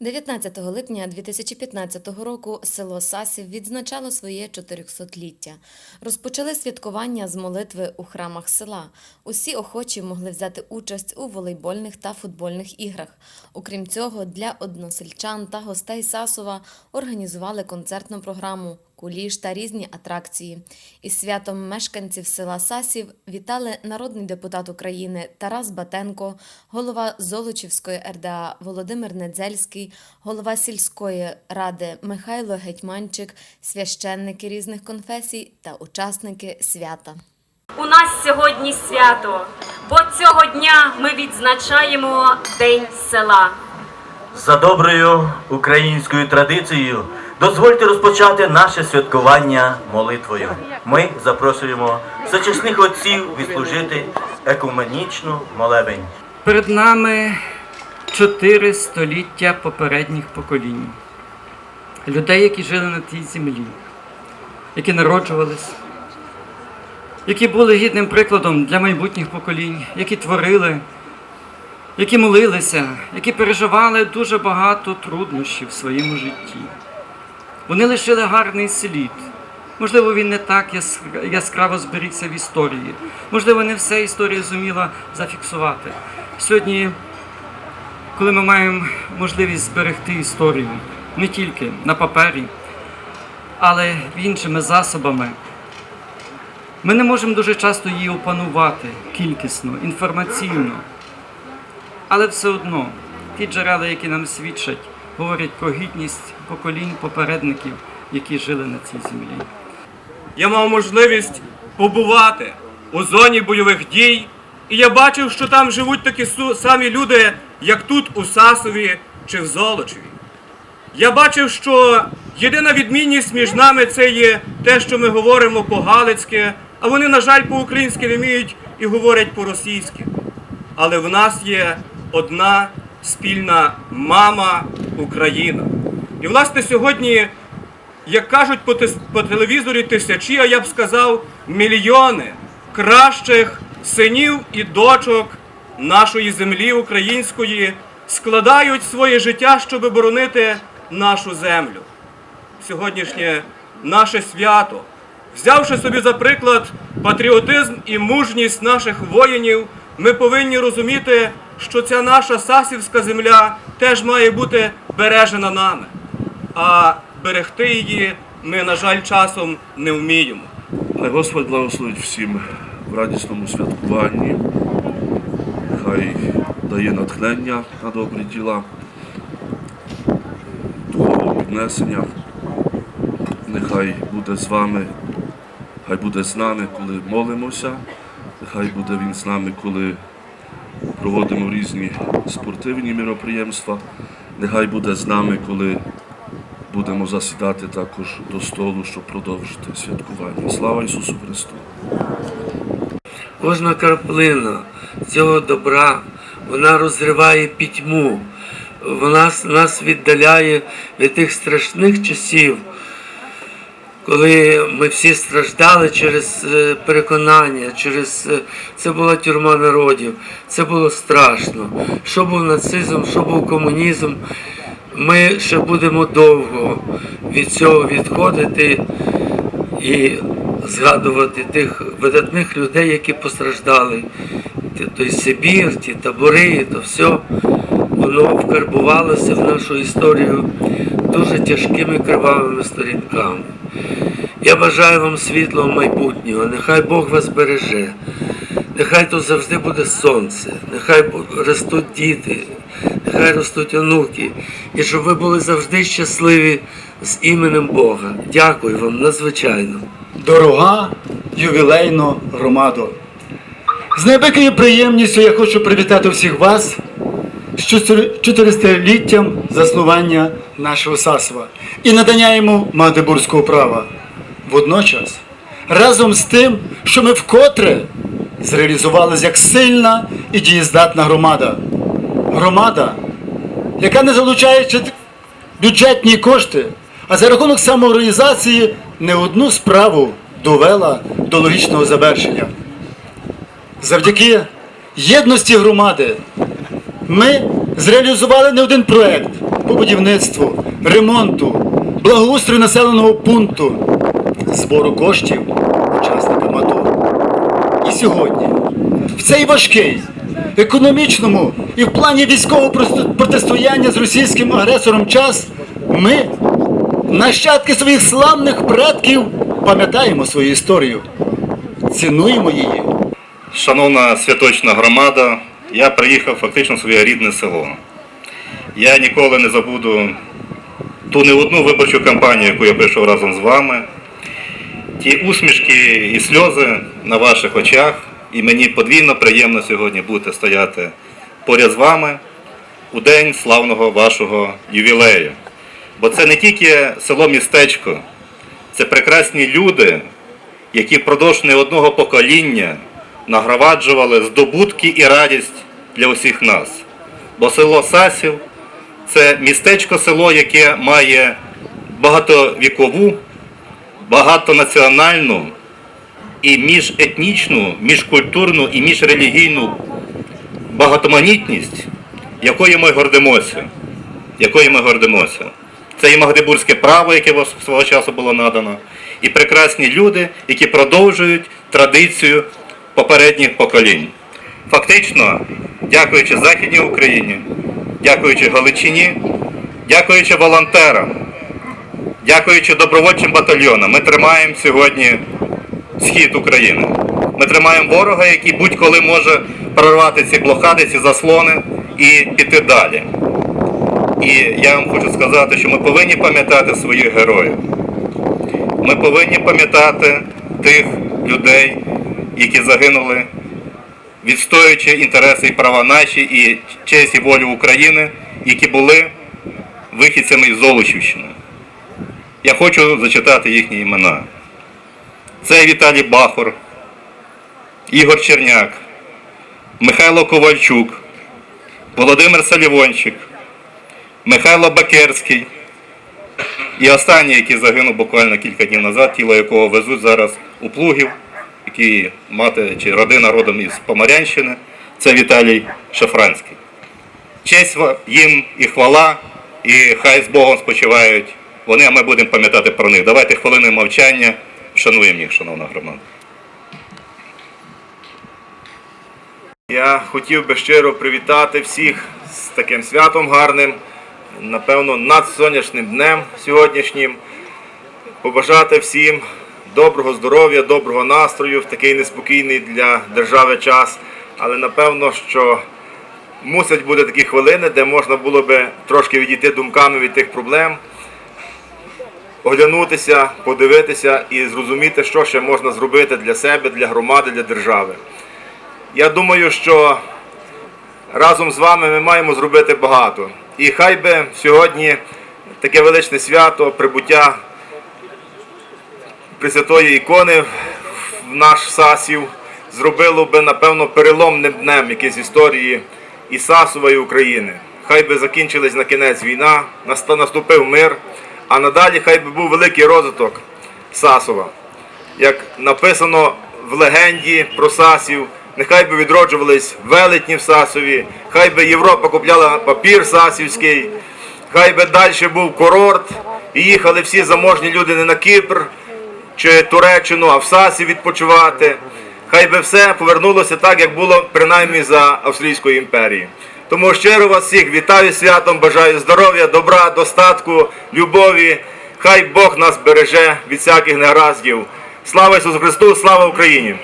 19 липня 2015 року село Сасів відзначало своє 400-ліття. Розпочали святкування з молитви у храмах села. Усі охочі могли взяти участь у волейбольних та футбольних іграх. Окрім цього, для односельчан та гостей Сасова організували концертну програму, куліш та різні атракції. Із святом мешканців села Сасів вітали народний депутат України Тарас Батенко, голова Золочівської РДА Володимир Недзельський, голова сільської ради Михайло Гетьманчик, священники різних конфесій та учасники свята. У нас сьогодні свято, бо цього дня ми відзначаємо День села. За доброю українською традицією дозвольте розпочати наше святкування молитвою. Ми запрошуємо зачесних отців відслужити екуменічну молебень. Перед нами чотири століття попередніх поколінь. Людей, які жили на тій землі, які народжувались, які були гідним прикладом для майбутніх поколінь, які творили, які молилися, які переживали дуже багато труднощів в своєму житті. Вони лишили гарний слід. Можливо, він не так яс- яскраво зберігся в історії. Можливо, не все історія зуміла зафіксувати. Сьогодні, коли ми маємо можливість зберегти історію не тільки на папері, але й іншими засобами, ми не можемо дуже часто її опанувати кількісно, інформаційно. Але все одно ті джерела, які нам свідчать, говорять про гідність поколінь попередників, які жили на цій землі. я мав можливість побувати у зоні бойових дій, і я бачив, що там живуть такі самі люди, як тут у Сасові чи в Золочеві. Я бачив, що єдина відмінність між нами це є те, що ми говоримо по-галицьки, а вони, на жаль, по-українськи не вміють і говорять по-російськи. Але в нас є одна спільна мама Україна. І власне сьогодні як кажуть по, телевізорі, тисячі, а я б сказав, мільйони кращих синів і дочок нашої землі української складають своє життя, щоб боронити нашу землю. Сьогоднішнє наше свято, взявши собі за приклад патріотизм і мужність наших воїнів, ми повинні розуміти, що ця наша сасівська земля теж має бути бережена нами а берегти її ми, на жаль, часом не вміємо. Хай Господь благословить всім в радісному святкуванні. Хай дає натхнення на добрі діла, духовного піднесення. Нехай буде з вами, хай буде з нами, коли молимося, нехай буде Він з нами, коли проводимо різні спортивні міроприємства. Нехай буде з нами, коли будемо засідати також до столу, щоб продовжити святкування. Слава Ісусу Христу! Кожна краплина цього добра, вона розриває пітьму, вона нас віддаляє від тих страшних часів, коли ми всі страждали через е, переконання, через е, це була тюрма народів, це було страшно. Що був нацизм, що був комунізм. Ми ще будемо довго від цього відходити і згадувати тих видатних людей, які постраждали. Той Сибір, ті табори, то все, воно вкарбувалося в нашу історію дуже тяжкими кривавими сторінками. Я бажаю вам світлого майбутнього, нехай Бог вас береже, нехай тут завжди буде сонце, нехай ростуть діти, нехай ростуть онуки, і щоб ви були завжди щасливі з іменем Бога. Дякую вам надзвичайно. Дорога ювілейна громадо. З неабиякою приємністю я хочу привітати всіх вас з 400-літтям заснування нашого Сасова і надання йому Магдебурзького права. Водночас, разом з тим, що ми вкотре зреалізувалися як сильна і дієздатна громада. Громада, яка не залучаючи бюджетні кошти, а за рахунок самоорганізації не одну справу довела до логічного завершення. Завдяки єдності громади Ми зреалізували не один проект по будівництву, ремонту, благоустрою населеного пункту, збору коштів учасникам АТО. І сьогодні, в цей важкий економічному і в плані військового протистояння з російським агресором час, ми, нащадки своїх славних предків, пам'ятаємо свою історію, цінуємо її. Шановна святочна громада, я приїхав фактично в своє рідне село. Я ніколи не забуду ту не одну виборчу кампанію, яку я прийшов разом з вами. Ті усмішки і сльози на ваших очах, і мені подвійно приємно сьогодні бути стояти поряд з вами у день славного вашого ювілею. Бо це не тільки село-містечко, це прекрасні люди, які впродовж не одного покоління нагромаджували здобутки і радість для усіх нас. Бо село Сасів це містечко село, яке має багатовікову, багатонаціональну і міжетнічну, міжкультурну і міжрелігійну багатоманітність, якою ми гордимося. Якою ми гордимося. Це і Магдебурзьке право, яке свого часу було надано, і прекрасні люди, які продовжують традицію попередніх поколінь. Фактично, дякуючи Західній Україні, дякуючи Галичині, дякуючи волонтерам, дякуючи добровольчим батальйонам, ми тримаємо сьогодні схід України. Ми тримаємо ворога, який будь-коли може прорвати ці блокади, ці заслони і піти далі. І я вам хочу сказати, що ми повинні пам'ятати своїх героїв. Ми повинні пам'ятати тих людей, які загинули, відстоюючи інтереси і права наші, і честь і волю України, які були вихідцями із Золочівщини. Я хочу зачитати їхні імена. Це Віталій Бахор, Ігор Черняк, Михайло Ковальчук, Володимир Салівончик, Михайло Бакерський і останній, який загинув буквально кілька днів назад, тіло якого везуть зараз у Плугів, який мати чи родина родом із Поморянщини, це Віталій Шафранський. Честь їм і хвала, і хай з Богом спочивають вони, а ми будемо пам'ятати про них. Давайте хвилиною мовчання, вшануємо їх, шановна громада. Я хотів би щиро привітати всіх з таким святом гарним, напевно, надсонячним днем сьогоднішнім. Побажати всім доброго здоров'я, доброго настрою в такий неспокійний для держави час. Але напевно, що мусять бути такі хвилини, де можна було би трошки відійти думками від тих проблем, оглянутися, подивитися і зрозуміти, що ще можна зробити для себе, для громади, для держави. Я думаю, що разом з вами ми маємо зробити багато. І хай би сьогодні таке величне свято, прибуття Пресвятої ікони в наш Сасів зробило би, напевно, переломним днем якийсь в історії і Сасова, України. Хай би закінчилась на кінець війна, наступив мир, а надалі хай би був великий розвиток Сасова як написано в легенді про Сасів, нехай би відроджувались велетні в Сасові, хай би Європа купляла папір сасівський, хай би далі був курорт, і їхали всі заможні люди не на Кіпр чи Туреччину, а в Сасі відпочивати. Хай би все повернулося так, як було принаймні за Австрійської імперії. Тому щиро вас всіх вітаю святом, бажаю здоров'я, добра, достатку, любові. Хай Бог нас береже від всяких негараздів. Слава Ісусу Христу, слава Україні!